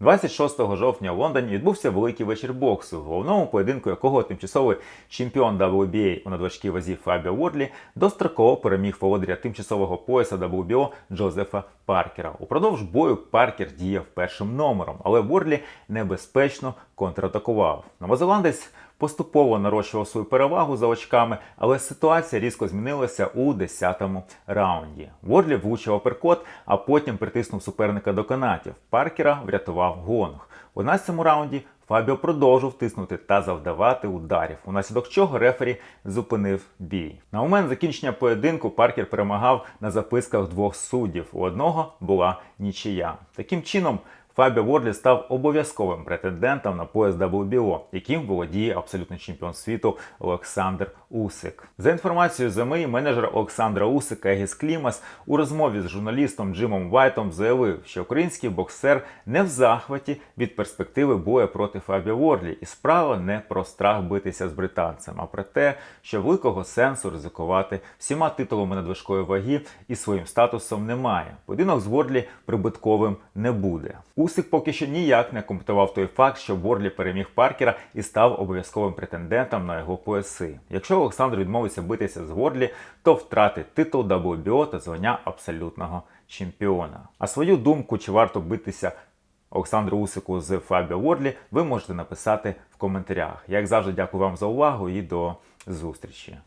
26 жовтня в Лондоні відбувся великий вечір боксу, в головному поєдинку якого тимчасовий чемпіон WBA у надважкій вазі Фабіо Уордлі достроково переміг володаря тимчасового пояса WBO Джозефа Паркера. Упродовж бою Паркер діяв першим номером, але Уордлі небезпечно контратакував. Новозеландець поступово нарощував свою перевагу за очками, але ситуація різко змінилася у 10-му раунді. Уордлі влучив аперкот, а потім притиснув суперника до канатів. Паркера врятував гонг. У 11-му раунді Фабіо продовжив тиснути та завдавати ударів, унаслідок чого рефері зупинив бій. На момент закінчення поєдинку Паркер перемагав на записках двох суддів. У одного була нічия. Таким чином. Фабіо Уордлі став обов'язковим претендентом на пояс WBO, яким володіє абсолютний чемпіон світу Олександр Усик. За інформацією ЗМІ, менеджер Олександра Усика Егіс Клімас у розмові з журналістом Джимом Вайтом заявив, що український боксер не в захваті від перспективи бою проти Фабіо Уордлі, і справа не про страх битися з британцем, а про те, що великого сенсу ризикувати всіма титулами надважкої ваги і своїм статусом немає. Поєдинок з Уордлі прибутковим не буде. Усик поки що ніяк не коментував той факт, що Борлі переміг Паркера і став обов'язковим претендентом на його пояси. Якщо Олександр відмовиться битися з Ворлі, то втратить титул WBO та звання абсолютного чемпіона. А свою думку, чи варто битися Олександру Усику з Фабіо Ворлі, ви можете написати в коментарях. Як завжди, дякую вам за увагу і до зустрічі.